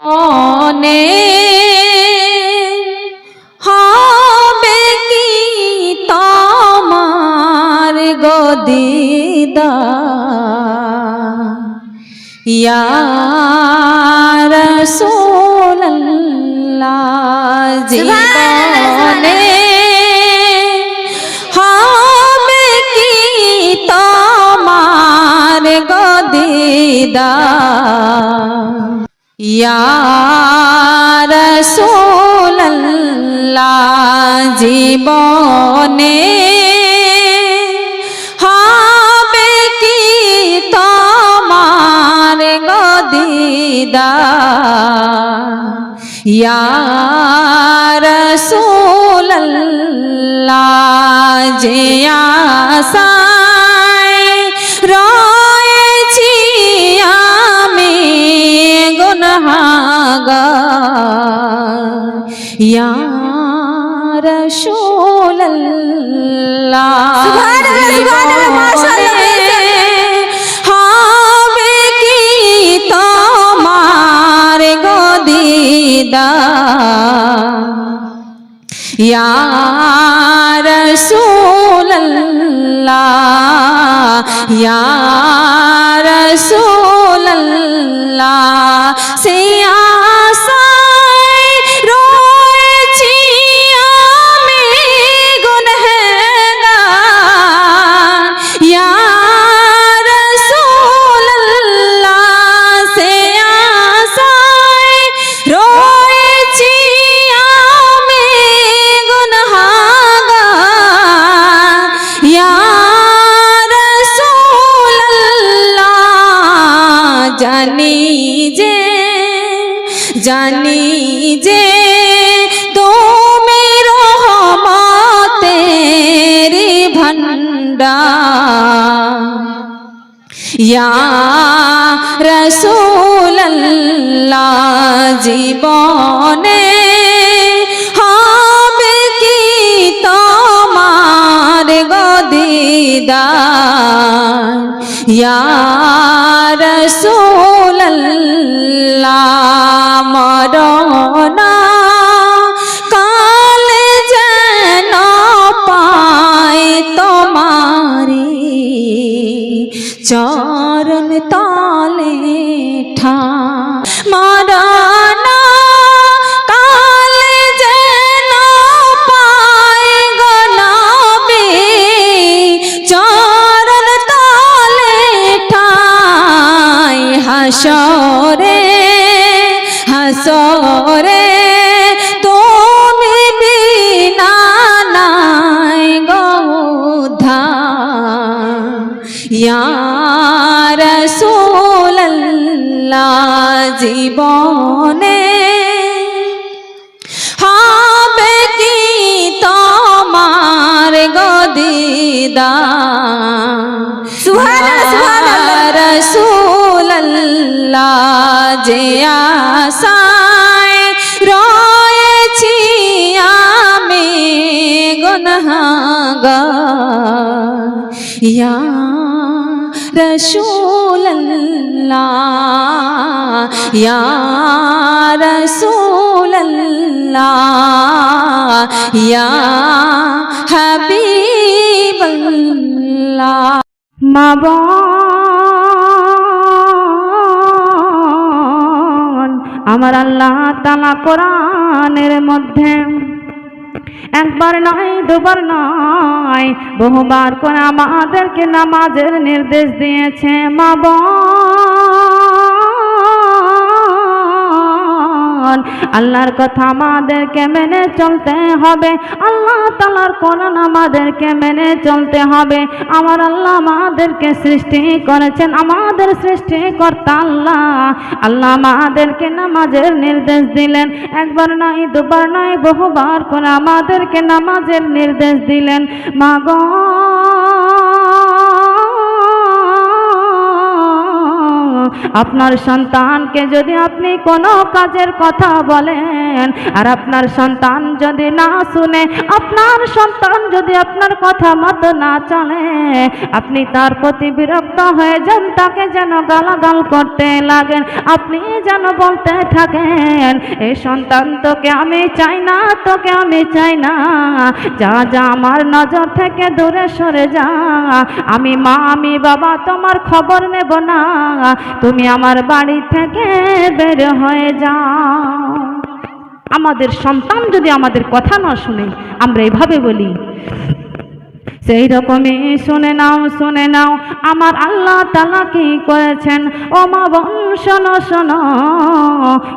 মনে হবে কি তোমার গদিদা ইয়া রাসূলুল্লাহ জীবনে হবে কি ইয়া রাসূলুল্লাহ জীবনে হবে কি তোমার গদিদা ইয়া রাসূলুল্লাহ যে আশায় রাসূলুল্লাহ সুবহানাল্লাহ, মাশাআল্লাহ, হবে কি তোমার গদিদা ইয়া রাসূলুল্লাহ ইয়া রাসূলুল্লাহ সে আশায় জানি যে তুমি রহমতের ভণ্ডার। ইয়া রসুল্লাহ জীবনে হবে কি তোমার গদিদার ইয়া রসুল্লাহ মরনা কালে যেন পাই তোমারি। চরণ তালে ঠা মারানা হাসরে হাসরে তুমি বিনা নাই গৌধা ইয়া রাসূলুল্লাহ জীবনে হবে কি তোমার গদিদা সুবহানাল্লাহ, সুবহানাল্লাহ। রসুল্লাহ যে আশায় রয়েছি আমি গুনহাগার। ইয়া রসুল্লাহ ইয়া রসুল্লাহ ইয়া হাবিবাল্লাহ। মা আমার আল্লাহ তালা কোরআনের মধ্যে। একবার নয়, দুবার নয়, বহুবার করে আমাদেরকে নামাজের নির্দেশ দিয়েছে। মা বোন আল্লাহর কথা আমাদেরকে মেনে চলতে হবে। আল্লাহ তালার কোরআন আমাদেরকে মেনে চলতে হবে। আমার আল্লাহ আমাদেরকে সৃষ্টি করেছেন। আমাদের সৃষ্টিকর্তা আল্লাহ। আল্লাহ আমাদেরকে নামাজের নির্দেশ দিলেন। একবার নয় দুবার নাই, বহুবার করে আমাদেরকে নামাজের নির্দেশ দিলেন। মাগো আপনার সন্তানকে যদি আপনি কোনো কাজের কথা বলেন, আর আপনার সন্তান যদি না শুনে, আপনার সন্তান যদি আপনার কথা মতো না চলে, আপনি তার প্রতি বিরক্ত হয়ে যান, তাকে যেন গালাগাল করতে লাগেন। আপনি যেন বলতে থাকেন এই সন্তান তোকে আমি চাই না, তোকে আমি চাই না। যা যা আমার নজর থেকে দূরে সরে যা। আমি মা, আমি বাবা, তোমার খবর নেব না। তুমি আমার বাড়ি থেকে বের হয়ে যাও। আমাদের সন্তান যদি আমাদের কথা না শুনে, আমরা এভাবে বলি সেই রকমই শুনে নাও শুনে নাও। আমার আল্লাহ তালা কি করেছেন? ও মা বোন, শোনো শোনো।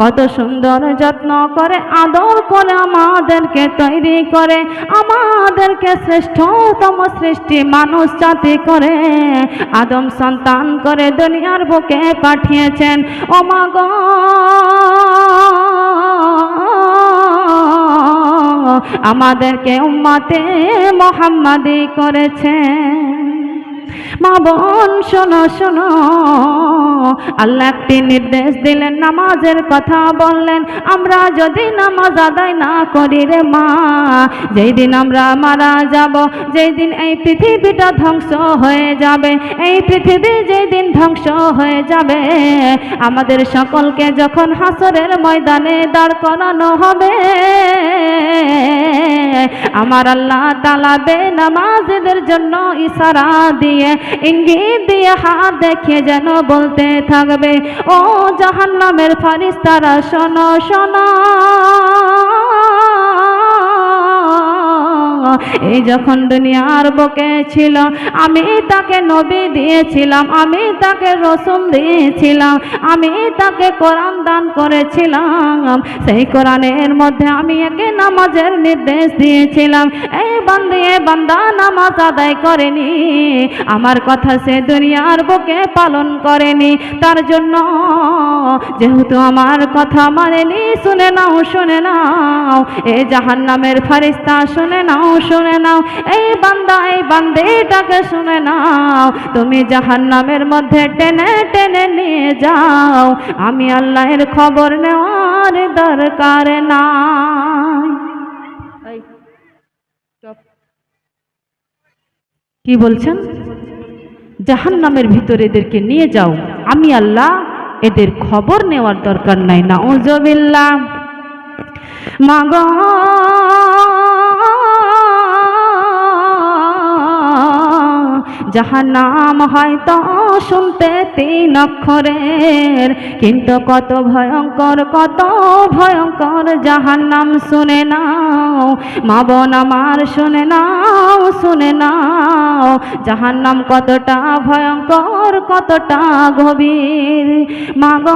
কত সুন্দর যত্ন করে, আদর করে আমাদেরকে তৈরি করে, আমাদেরকে শ্রেষ্ঠতম সৃষ্টি মানুষ জাতি করে, আদম সন্তান করে দুনিয়ার বুকে পাঠিয়েছেন। ও মা গো। আমাদেরকে উম্মাতে মোহাম্মদি করেছেন। মা বোন, শোনো শোনো। আল্লাহ একটি নির্দেশ দিলেন, নামাজের কথা বললেন, আমরা যদি নামাজ আদায় না করি রে মা যেই দিন আমরা মারা যাব যেই দিন এই পৃথিবীটা ধ্বংস হয়ে যাবে, এই পৃথিবী যেই দিন ধ্বংস হয়ে যাবে, আমাদের সকলকে যখন হাসরের ময়দানে দাঁড় করানো হবে, আমার আল্লাহ তালা বে নামাজেদের জন্য ইশারা দিয়ে ইঙ্গিত দিয়ে হাত দেখিয়ে যেন বলতে থাকবে ও জাহান্নামের ফারিস্তারা শোনো শোনো। এই যখন দুনিয়ার বুকে ছিল, আমি তাকে নবী দিয়েছিলাম, আমি তাকে রসুল দিয়েছিলাম, আমি তাকে কোরআন দান করেছিলাম। সেই কোরআনের মধ্যে আমি একে নামাজের নির্দেশ দিয়েছিলাম। এই বান্দে বান্দা নামাজ আদায় করেনি। আমার কথা সে দুনিয়ার বুকে পালন করেনি। তার জন্য যেহেতু আমার কথা মানেনি, শুনে নাও শুনে নাও। এ জাহান্নামের ফারিস্তা শুনে নাও। শুনে নাও। এই বান্দা, এই বান্দিটাকে শুনে নাও। তুমি জাহান্নামের মধ্যে টেনে টেনে নিয়ে যাও। আমি আল্লাহর খবর নেওয়ার দরকার নাই। কি বলছেন? জাহান নামের ভিতরে এদেরকে নিয়ে যাও। আমি আল্লাহ এদের খবর নেওয়ার দরকার নাই। না ওজবিল্লা মাগ যাহার নাম হয়তো শুনতে তিন অক্ষরের, কিন্তু কত ভয়ঙ্কর কত ভয়ঙ্কর যাহার নাম শুনে নাও। মা বোন আমার শুনে নাও শুনে নাও। যাহার নাম কতটা ভয়ঙ্কর, কতটা গভীর। মাগ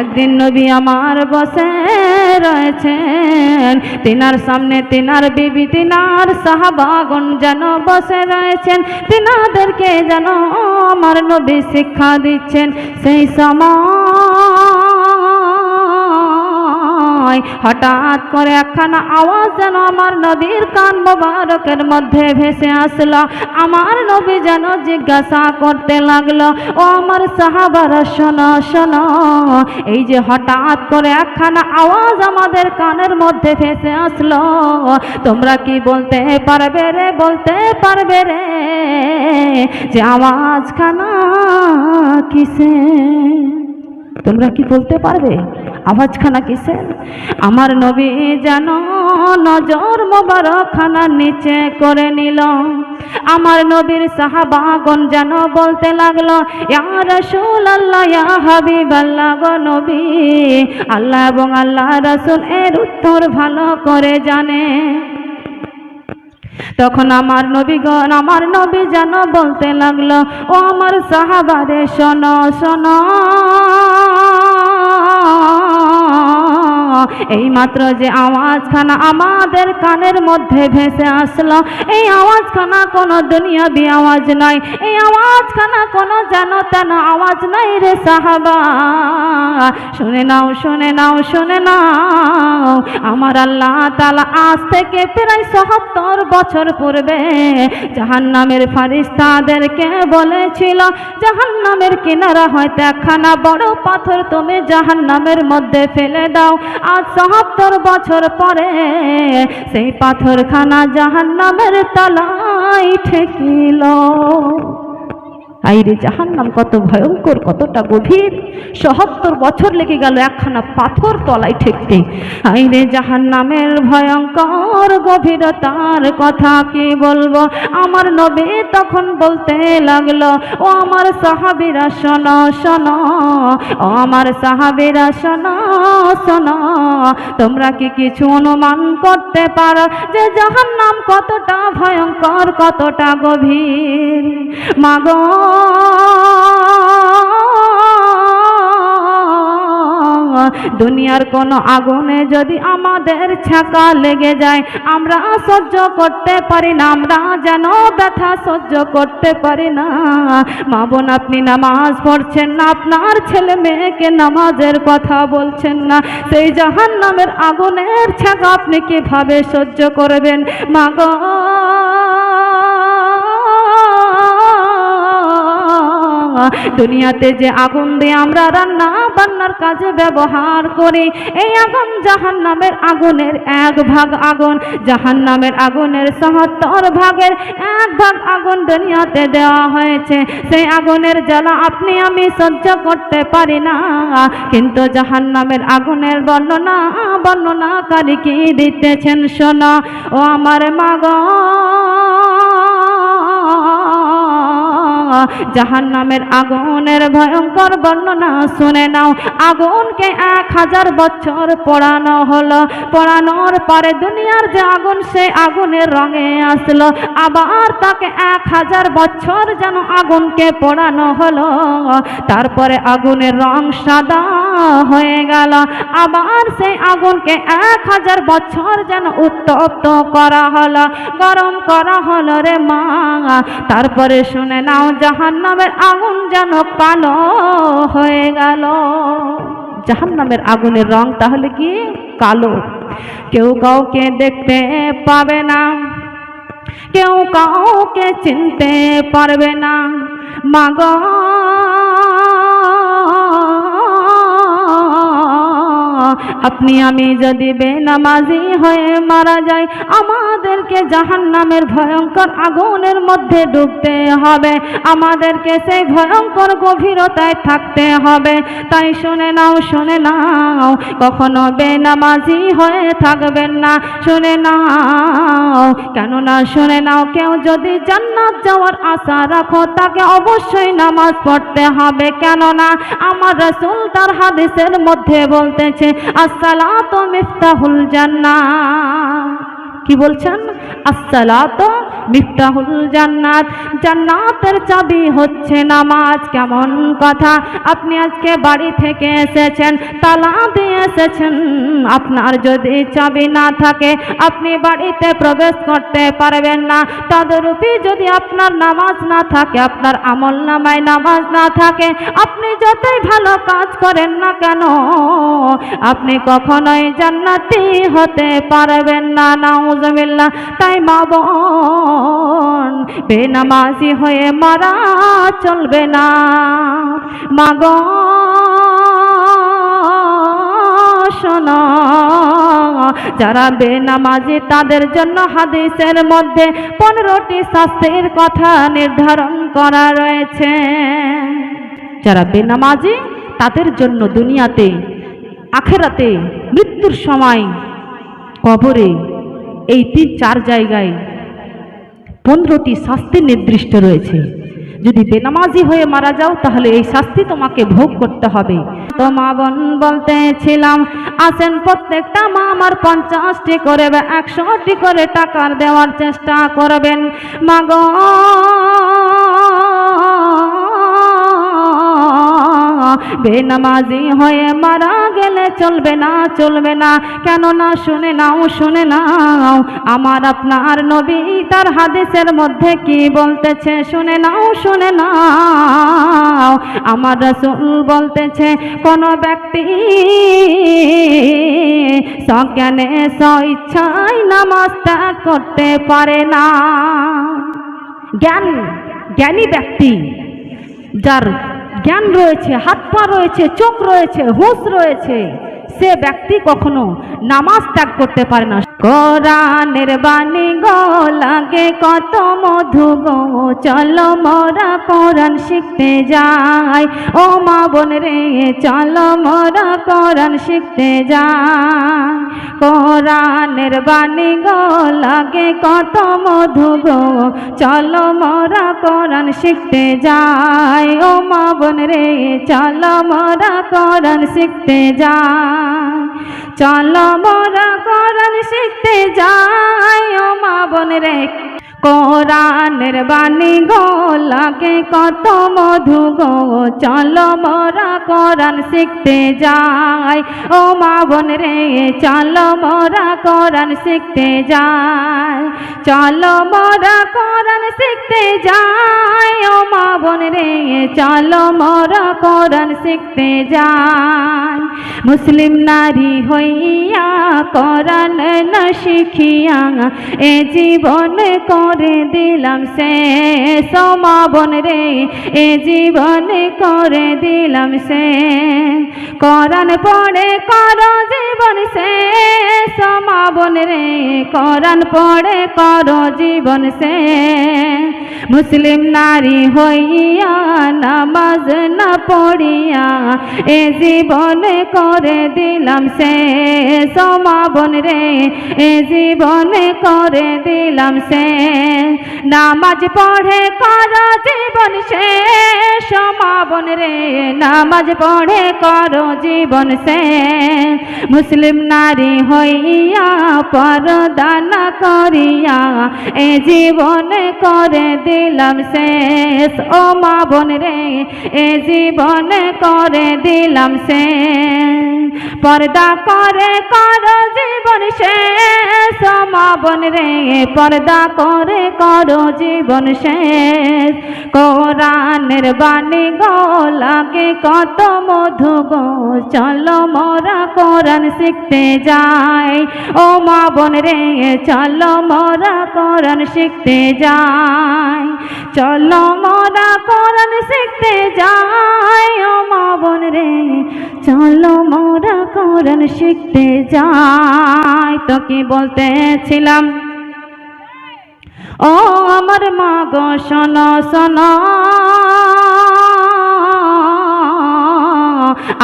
একদিন নবী আমার বসে রয়েছেন। তিনার সামনে তিনার বিবি, তিনার সাহাবাগন যেন বসে রয়েছেন। তিনাদেরকে যেন আমার নবী শিক্ষা দিচ্ছেন। সেই সময় হঠাৎ করে একখানা আওয়াজ যেন আমার নবীর কান মোবারকের মধ্যে ভেসে আসলো। আমার নবী যেন জিজ্ঞাসা করতে লাগল, ও আমার সাহাবারা, শোনো শোনো, এই যে হঠাৎ করে একখানা আওয়াজ আমাদের কানের মধ্যে ভেসে আসলো, তোমরা কি বলতে পারবে রে, বলতে পারবে রে, যে আওয়াজখানা কিসে তোমরা কি বলতে পারবে? আওয়াজখানা কিসের? আমার নবী যেন নজর মোবারকখানা নিচে করে নিল। আমার নবীর সাহাবাগন যেন বলতে লাগল রাসূল আল্লাহ হাবিব আল্লাহ নবী। আল্লাহ এবং আল্লাহ রাসূল এর উত্তর ভালো করে জানে। তখন আমার নবীগণ আমার নবী যেন বলতে লাগল ও আমার সাহাবারে শোনো শোনো। এই মাত্র যে আওয়াজখানা আমাদের কানের মধ্যে ভেসে আসলো, এই আওয়াজখানা কোনো দুনিয়াবি আওয়াজ নয়, এই আওয়াজখানা কোনো যেন তেন আওয়াজ নাই রে সাহাবা। শুনে নাও শুনে নাও শুনে নাও, আমার আল্লাহ তালা আজ থেকে প্রায় সহাত্তর বছর পূর্বে জাহান নামের ফারিস্তাদেরকে বলেছিল জাহান নামের কিনারা হয়তো একখানা বড় পাথর তুমি জাহান নামের মধ্যে ফেলে দাও আজ সহাত্তর বছর পরে সেই পাথরখানা জাহান নামের তলায় ঠেকিল। আইরে জাহান্নাম, কত ভয়ঙ্কর, কতটা গভীর। সহত্তর বছর লেগে গেল একখানা পাথর তলায় ঠেকতে। আইরে জাহান্নামের ভয়ঙ্কর গভীরতার কথা কি বলব? আমার নবে তখন বলতে লাগল, ও আমার সাহাবিরা, শোনো শোনো, ও আমার সাহাবিরা, শোনো শোনো, তোমরা কি কিছু অনুমান করতে পারো যে জাহান্নাম কতটা ভয়ঙ্কর, কতটা গভীর? মাগো দুনিয়ার কোনো আগুনে যদি আমাদের ছাকা লেগে যায়, আমরা সহ্য করতে পারি না, আমরা যেন ব্যথা সহ্য করতে পারি না। মা বোন, আপনি নামাজ পড়ছেন না, আপনার ছেলে মেয়েকে নামাজের কথা বলছেন না। সেই জাহান নামের আগুনের ছাকা আপনি কীভাবে সহ্য করবেন? মা দুনিয়াতে যে আগুন দিয়ে আমরা রান্না বান্নার কাজে ব্যবহার করি, এই আগুন জাহান নামের আগুনের এক ভাগ আগুন জাহান নামের আগুনের সহত্তর ভাগের এক ভাগ আগুন দুনিয়াতে দেওয়া হয়েছে। সেই আগুনের জ্বালা আপনি আমি সহ্য করতে পারি না, কিন্তু জাহান নামের আগুনের বর্ণনা বর্ণনা, বর্ণনাকারী কি দিতেছেন শোনো, ও আমার মাগো জাহান নামের আগুনের ভয়ঙ্কর বর্ণনা শুনে নাও। আগুনকে এক হাজার বছর পড়ানো হলো। পড়ানোর পরে দুনিয়ার যে আগুন সে আগুনের রঙে আসলো। আবার তাকে এক হাজার বছর যেন আগুনকে পড়ানো হলো। তারপরে আগুনের রং সাদা হয়ে গেল। আবার সেই আগুনকে এক হাজার বছর যেন উত্তপ্ত করা হলো। গরম করা হলো রে মা। তারপরে শুনে নাও জাহান নামের আগুন যেন কালো হয়ে গেল। জাহান নামের আগুনের রং তাহলে কি? কালো। কেউ কাউকে দেখতে পাবে না। কেউ কাউকে চিনতে পারবে না। মাগ আপনি, আমি যদি বেনামাজি হয়ে মারা যাই, আমাদেরকে জাহান নামের ভয়ঙ্কর আগুনের মধ্যে ডুবতে হবে। আমাদেরকে সেই ভয়ঙ্কর গভীরতায় থাকতে হবে। তাই শুনে নাও শুনে নাও, কখনো বেনামাজি হয়ে থাকবেন না। শুনে নাও, কেননা শুনে নাও, কেউ যদি জান্নাত যাওয়ার আশা রাখো, তাকে অবশ্যই নামাজ পড়তে হবে। কেননা আমার রসুল তার হাদিসের মধ্যে বলতেছে আসসালাতু মিফতাহুল জান্নাত। কি বলছেন? আসসালাত মিফতাহুল জান্নাত। জান্নাতের চাবি হচ্ছে নামাজ। কেমন কথা? আপনি আজকে বাড়ি থেকে এসেছেন, তালা দিয়ে এসেছেন। আপনার যদি চাবি না থাকে, আপনি বাড়িতে প্রবেশ করতে পারবেন না। তদরূপী যদি আপনার নামাজ না থাকে, আপনার আমল নামায় নামাজ না থাকে, আপনি যতই ভালো কাজ করেন না কেন, আপনি কখনোই জান্নাতি হতে পারবেন না। নাউজুবিল্লাহ তাই মা বোন বেনামাজি হয়ে মারা চলবে না। মাগো শোনো, যারা বেনামাজি, তাদের জন্য হাদিসের মধ্যে পনেরোটি শাস্তির কথা নির্ধারণ করা রয়েছে। যারা বেনামাজি, তাদের জন্য দুনিয়াতে, আখেরাতে, মৃত্যুর সময় কবরে এই তিন চার জায়গায় পনেরোটি শাস্তি নির্দিষ্ট রয়েছে। যদি বেনামাজি হয়ে মারা যাও, তাহলে এই শাস্তি তোমাকে ভোগ করতে হবে। তো মা বোন বলতেছিলাম আসেন প্রত্যেকটা মা আমার পঞ্চাশটি করে বা একশোটি করে টাকার দেওয়ার চেষ্টা করবেন। মা বেনামাজি হয়ে মারা গেলে চলবে না চলবে না। কেননা শুনে নাও শুনে নাও, আমার আপনার নবী তার হাদিসের মধ্যে কি বলতেছে? শুনে নাও শুনে নাও। আমার রসুল বলতেছে, কোন ব্যক্তি সজ্ঞানে স্বইচ্ছায় নামাজ ত্যাগ করতে পারে না। জ্ঞান, জ্ঞানী ব্যক্তি, যার জ্ঞান রয়েছে হাত পা রয়েছে চোখ রয়েছে হুঁশ রয়েছে। সে ব্যক্তি কখনো নামাজ ত্যাগ করতে পারে না। কোরআনের বাণী গো কত মধু গো। চলো মোরা কোরআন শিখতে যাই। ও মা বোন রে, চলো মোরা কোরআন শিখতে যাই। কোরআনের বাণী গো কত মধু গো। চলো মোরা কোরআন শিখতে যাই। ও মা বোন রে, চলো মোরা কোরআন শিখতে যাই। চলো মোরা করণ শিখতে যাই ও মা বোন রে কোরআনের বাণী গো, লাগে কত মধু গো। চলো মোরা কোরআন শিখতে যাই। ও মা বোন রে, চলো মোরা কোরআন শিখতে যাই। চলো মোরা কোরআন শিখতে যাই। ও মা বোন রে, চলো মোরা কোরআন শিখতে যাই। মুসলিম নারী হইয়া কোরআন না শিখিয়া এ জীবন করে দিলাম সে সমাবন রে এ জীবন করে দিলাম সে। করণ পড়ে কর জীবন সে সমাবন রে, কোরআন পড়ে কর জীবন সে। মুসলিম নারী হইয়া নামাজ না পড়িয়া এ জীবন করে দিলাম সে। সমাবন রে, এ জীবন করে দিলাম সে। নামাজ পড়ে কর জীবন সে। সমাবন রে, নামাজ পড়ে কর জীবন সে। মুসলিম নারী হইয়া পরদান করিয়া এ জীবন করে দিলাম শেষ। ও মা বোন রে, এ জীবন করে দিলাম শেষ। পর্দা করে কর জীবন শেষ। ও মা বোন রে, পর্দা করে কর জীবন শেষ। কোরআনের বাণী গো, লাগে কত মধু গো। চলো মোরা কোরআন শিখতে যাই ও মা বোন রে, চলো মোরা করণ শিখতে যাই চলো মোরা করণ শিখতে যাই ও মা বোন রে, চলো মোরা করণ শিখতে যাই তো কি বলতেছিলাম, ও আমার মা গো, শোনো শোনো।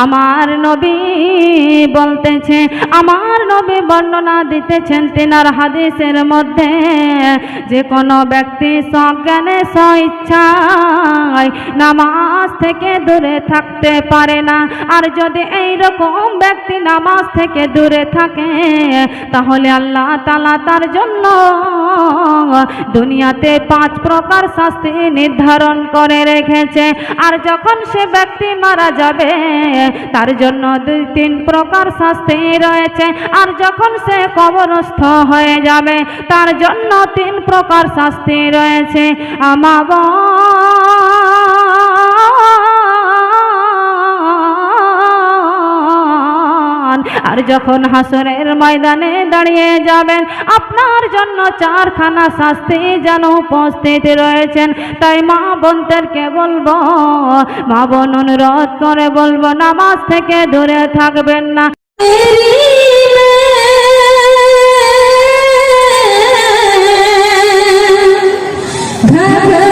আমার নবী বলতেছে, আমার নবী বর্ণনা দিতেছেন তিনার হাদিসের মধ্যে, যে কোনো ব্যক্তি সজ্ঞানে স্বইচ্ছায় নামাজ থেকে দূরে থাকতে পারে না। আর যদি এই রকম ব্যক্তি নামাজ থেকে দূরে থাকে, তাহলে আল্লাহ তালা তার জন্য দুনিয়াতে পাঁচ প্রকার শাস্তি নির্ধারণ করে রেখেছে। আর যখন সে ব্যক্তি মারা যাবে তার জন্য দুই তিন প্রকার শাস্তি রয়েছে। আর যখন সে কবরস্থ হয়ে যাবে, তার জন্য তিন প্রকার শাস্তি রয়েছে। আমাব পান আর যখন হাসরের ময়দানে দাঁড়িয়ে যাবেন, আপনার জন্য চারখানা শাস্তি যেন উপস্থিত রয়েছেন। তাই মা বোনদেরকে বলব, মা বোন অনুরোধ করে বলব, নামাজ থেকে দূরে থাকবেন না। Yeah.